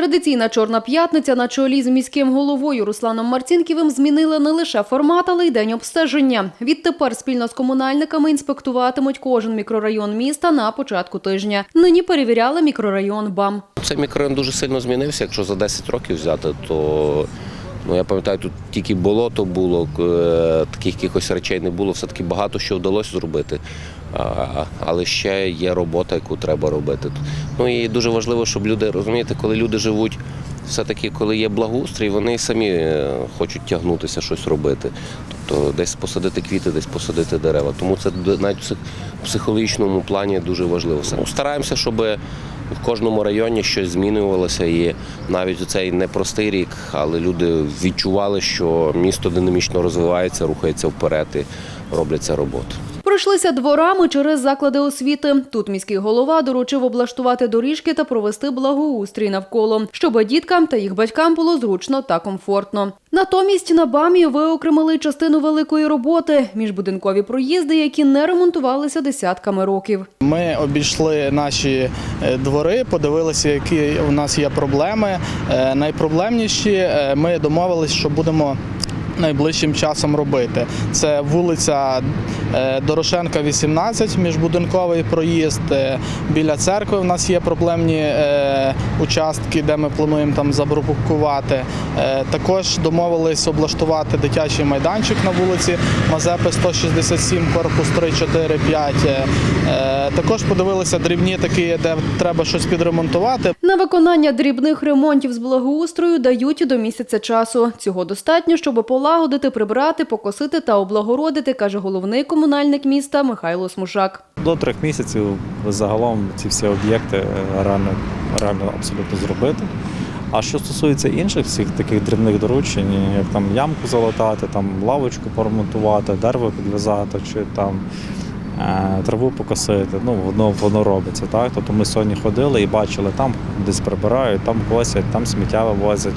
Традиційна чорна п'ятниця на чолі з міським головою Русланом Марцінківим змінила не лише формат, але й день обстеження. Відтепер спільно з комунальниками інспектуватимуть кожен мікрорайон міста на початку тижня. Нині перевіряли мікрорайон БАМ. Цей мікрорайон дуже сильно змінився. Якщо за 10 років взяти, то ну я пам'ятаю, тут тільки болото було, е, таких якихось речей не було. Все таки багато що вдалося зробити. Але ще є робота, яку треба робити. Ну і дуже важливо, щоб люди розумієте, коли люди живуть. Все-таки, коли є благоустрій, вони самі е, хочуть тягнутися, щось робити. Тобто десь посадити квіти, десь посадити дерева. Тому це навіть в психологічному плані дуже важливо. Стараємося, щоб в кожному районі щось змінювалося. І навіть у цей непростий рік, але люди відчували, що місто динамічно розвивається, рухається вперед і робляться роботи. Пройшлися дворами через заклади освіти. Тут міський голова доручив облаштувати доріжки та провести благоустрій навколо, щоб діткам та їх батькам було зручно та комфортно. Натомість на БАМі виокремили частину великої роботи міжбудинкові проїзди, які не ремонтувалися десятками років. Ми обійшли наші е, двори, подивилися, які у нас є проблеми. Е, Найпроблемніші е, ми домовилися, що будемо. Найближчим часом робити це вулиця е, Дорошенка, 18, міжбудинковий проїзд. Е, Біля церкви в нас є проблемні е, участки, де ми плануємо там забрукувати. Також домовились облаштувати дитячий майданчик на вулиці Мазепи 167, корпус 3, 4, 5. Е, е, Також подивилися дрібні такі, де треба щось підремонтувати. На виконання дрібних ремонтів з благоустрою дають до місяця часу. Цього достатньо, щоб полагодити, прибрати, покосити та облагородити, каже головний комунальник міста Михайло Смушак. До трьох місяців загалом ці всі об'єкти е, реально, реально абсолютно зробити. А що стосується інших всіх таких дрібних доручень, як там ямку залатати, там лавочку поремонтувати, дерево підв'язати чи там траву покосити, ну воно воно робиться. Так? Тобто ми сьогодні ходили і бачили, там десь прибирають, там косять, там сміття вивозять.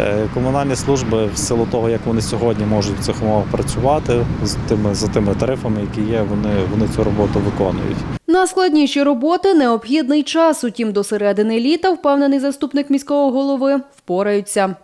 Е, Комунальні служби, в силу того, як вони сьогодні можуть в цих умовах працювати з тими за тими тарифами, які є, вони, вони цю роботу виконують. На складніші роботи необхідний час. Утім, до середини літа, впевнений заступник міського голови, впораються.